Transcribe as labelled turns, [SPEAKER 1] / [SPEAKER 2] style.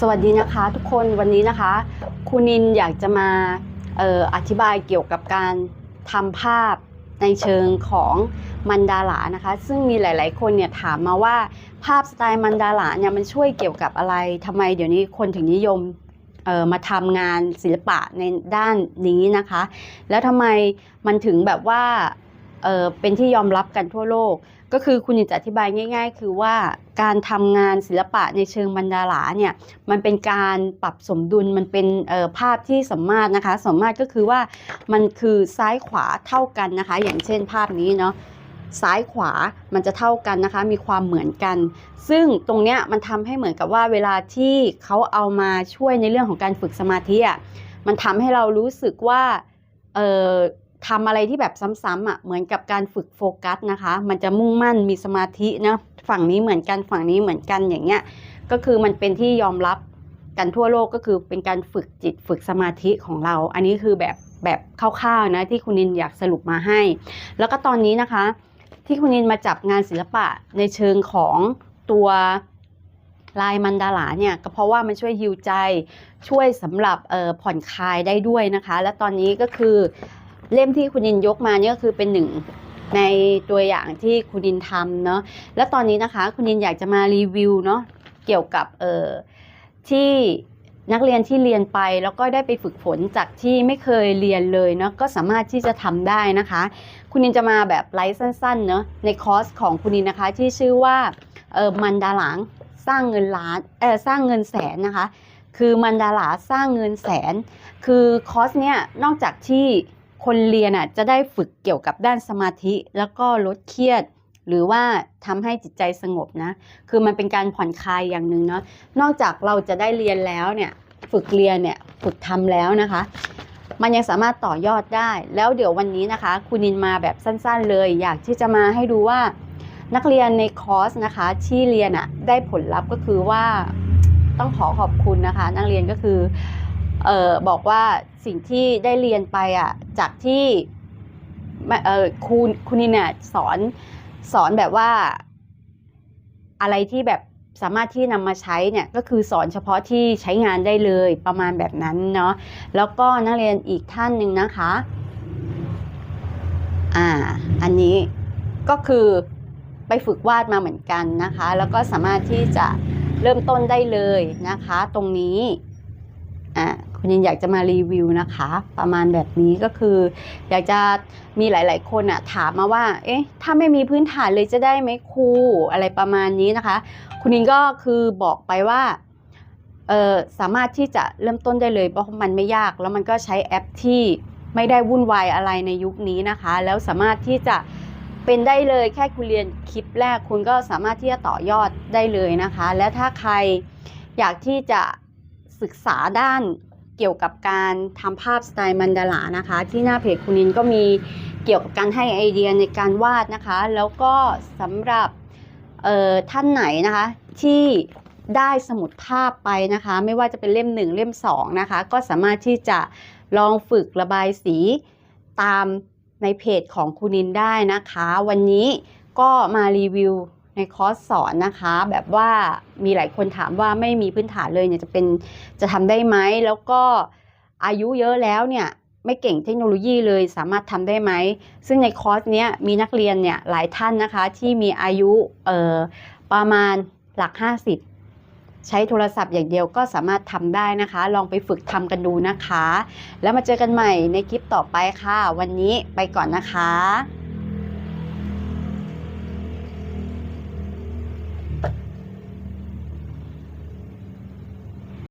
[SPEAKER 1] สวัสดีนะคะทุกคนวันนี้นะคะคุณนินอยากจะมาอออธิบายเกี่ยวกับการทำภาพในเชิงของมันดารานะคะ ซึ่งมีหลาย ๆ คนเนี่ยถามมาว่าภาพสไตล์มันดาราเนี่ยมันช่วยเกี่ยวกับอะไรทำไมเดี๋ยวนี้คนถึงนิยมออมาทำงานศิลปะในด้านนี้นะคะ แล้วทำไมมันถึงแบบว่าเออเป็นที่ยอมรับกันทั่วโลก ก็คือคุณนินจะอธิบายง่าย ๆ คือว่าการทำงานศิลปะในเชิงมันดาราเนี่ยมันเป็นการปรับสมดุลมันเป็นภาพที่สมมาตรนะคะสมมาตรก็คือว่ามันคือซ้ายขวาเท่ากันนะคะ อย่างเช่นภาพนี้เนาะซ้ายขวามันจะเท่ากันนะคะ มีความเหมือนกัน ซึ่งตรงเนี้ยมันทำให้เหมือนกับว่าเวลาที่เขาเอามาช่วยในเรื่องของการฝึกสมาธิอะมันทำให้เรารู้สึกว่าเออ ทำอะไรที่แบบซ้ำๆอะเหมือนกับการฝึกโฟกัสนะคะ มันจะมุ่งมั่นมีสมาธินะฝั่งนี้เหมือนกันฝั่งนี้เหมือนกันอย่างเงี้ยก็คือมันเป็นที่ยอมรับกันทั่วโลกก็คือเป็นการฝึกจิตฝึกสมาธิของเรา อันนี้คือแบบแบบคร่าวๆนะที่คุณนินอยากสรุปมาให้ แล้วก็ตอนนี้นะคะ ที่คุณนินมาจับงานศิลปะในเชิงของตัวลายมันดาราเนี่ยก็เพราะว่ามันช่วยฮิวใจช่วยสำหรับผ่อนคลายได้ด้วยนะคะ และตอนนี้ก็คือ เล่มที่คุณนินยกมาเนี่ยก็คือเป็นหนึ่งในตัวอย่างที่คุณนินทำเนาะแล้วตอนนี้นะคะคุณนินอยากจะมารีวิวเนาะเกี่ยวกับเอ่อที่นักเรียนที่เรียนไปแล้วก็ได้ไปฝึกฝนจากที่ไม่เคยเรียนเลยเนาะก็สามารถที่จะทำได้นะคะ คุณนินจะมาแบบไลฟ์สั้นๆเนาะในคอร์สของคุณนินนะคะที่ชื่อว่าเออมันดาหลังสร้างเงินล้านเออสร้างเงินแสนนะคะ คือมันดาหลาสร้างเงินแสน คือคอร์สเนี่ยนอกจากที่ คนเรียนอะจะได้ฝึกเกี่ยวกับด้านสมาธิแล้วก็ลดเครียด หรือว่าทำให้จิตใจสงบนะ คือมันเป็นการผ่อนคลายอย่างหนึ่งเนาะนอกจากเราจะได้เรียนแล้วเนี่ยฝึกเรียนเนี่ยฝึกทำแล้วนะคะ มันยังสามารถต่อยอดได้ แล้วเดี๋ยววันนี้นะคะคุณนินมาแบบสั้นๆเลย อยากที่จะมาให้ดูว่านักเรียนในคอร์สนะคะที่เรียนอะได้ผลลัพธ์ก็คือว่าต้องขอขอบคุณนะคะ นักเรียนก็คือ เออบอกว่าสิ่งที่ได้เรียนไปอะจากที่เออครูคุณนินเนี่ยสอนสอนแบบว่า อะไรที่แบบสามารถที่นำมาใช้เนี่ยก็คือสอนเฉพาะที่ใช้งานได้เลยประมาณแบบนั้นเนาะแล้วก็นักเรียนอีกท่านหนึ่งนะคะอ่าอันนี้ก็คือไปฝึกวาดมาเหมือนกันนะคะ แล้วก็สามารถที่จะเริ่มต้นได้เลยนะคะ ตรงนี้อ่า คุณยินอยากจะมารีวิวนะคะ ประมาณแบบนี้ก็คือ อยากจะมีหลาย ๆ คนอะถามมาว่า เอ๊ะ ถ้าไม่มีพื้นฐานเลยจะได้ไหมครูอะไรประมาณนี้นะคะ คุณนินก็คือบอกไปว่าเออสามารถที่จะเริ่มต้นได้เลยเพราะมันไม่ยากแล้วมันก็ใช้แอปที่ไม่ได้วุ่นวายอะไรในยุคนี้นะคะ แล้วสามารถที่จะเป็นได้เลยแค่คุณเรียนคลิปแรกคุณก็สามารถที่จะต่อยอดได้เลยนะคะ และถ้าใครอยากที่จะศึกษาด้าน เกี่ยวกับการทำภาพสไตล์มันดารานะคะ ที่หน้าเพจคุณนินก็มีเกี่ยวกับการให้ไอเดียในการวาดนะคะ แล้วก็สำหรับท่านไหนนะคะที่ได้สมุดภาพไปนะคะ ไม่ว่าจะเป็นเล่มหนึ่งเล่มสองนะคะก็สามารถที่จะลองฝึกระบายสีตามในเพจของคุณนินได้นะคะ วันนี้ก็มารีวิว ในคอร์สสอนนะคะ แบบว่ามีหลายคนถามว่าไม่มีพื้นฐานเลยเนี่ยจะเป็นจะทำได้ไหมแล้วก็อายุเยอะแล้วเนี่ยไม่เก่งเทคโนโลยีเลยสามารถทำได้ไหม ซึ่งในคอร์สเนี้ยมีนักเรียนเนี่ยหลายท่านนะคะที่มีอายุเอ่อประมาณหลัก 50 ใช้โทรศัพท์อย่างเดียวก็สามารถทำได้นะคะ ลองไปฝึกทำกันดูนะคะ แล้วมาเจอกันใหม่ในคลิปต่อไปค่ะ วันนี้ไปก่อนนะคะ